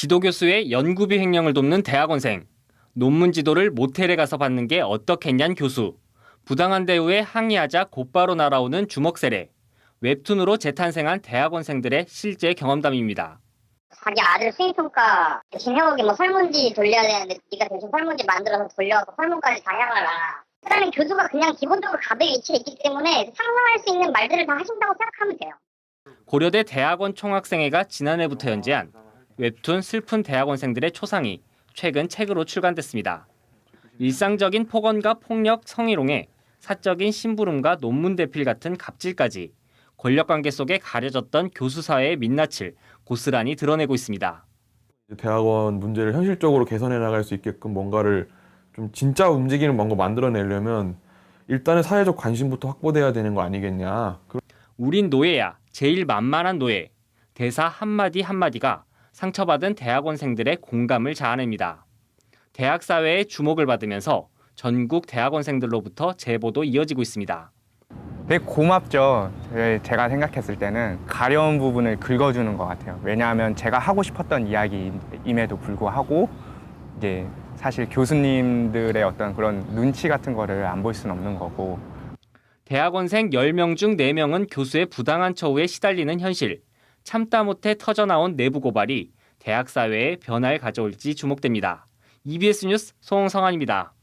지도 교수의 연구비 횡령을 돕는 대학원생. 논문 지도를 모텔에 가서 받는 게 어떻겠냔 교수. 부당한 대우에 항의하자 곧바로 날아오는 주먹 세례. 웹툰으로 재탄생한 대학원생들의 실제 경험담입니다. 자기 아들 수행평가 해오기 뭐 설문지 돌려야 되는데 네가 대신 설문지 만들어서 돌려서 설문까지 다 해가라. 그다음에 교수가 그냥 기본적으로 가백에 위치해 있기 때문에 상상할 수 있는 말들을 다 하신다고 생각하면 돼요. 고려대 대학원 총학생회가 지난해부터 연재한 웹툰 슬픈 대학원생들의 초상이 최근 책으로 출간됐습니다. 일상적인 폭언과 폭력, 성희롱에 사적인 심부름과 논문 대필 같은 갑질까지 권력관계 속에 가려졌던 교수 사회의 민낯을 고스란히 드러내고 있습니다. 대학원 문제를 현실적으로 개선해 나갈 수 있게끔 뭔가를 좀 진짜 움직이는 뭔가 만들어내려면 일단은 사회적 관심부터 확보돼야 되는 거 아니겠냐. 그- 우린 노예야. 제일 만만한 노예. 대사 한마디 한마디가 상처받은 대학원생들의 공감을 자아냅니다. 대학 사회의 주목을 받으면서 전국 대학원생들로부터 제보도 이어지고 있습니다. 되게 고맙죠. 제- 제가 생각했을 때는 가려운 부분을 긁어주는 것 같아요. 왜냐하면 제가 하고 싶었던 이야기임에도 불구하고 이제 사실 교수님들의 어떤 그런 눈치 같은 거를 안 볼 수는 없는 거고 대학원생 10명 중 4명은 교수의 부당한 처우에 시달리는 현실, 참다 못해 터져나온 내부 고발이 대학 사회에 변화를 가져올지 주목됩니다. EBS 뉴스 송성환입니다.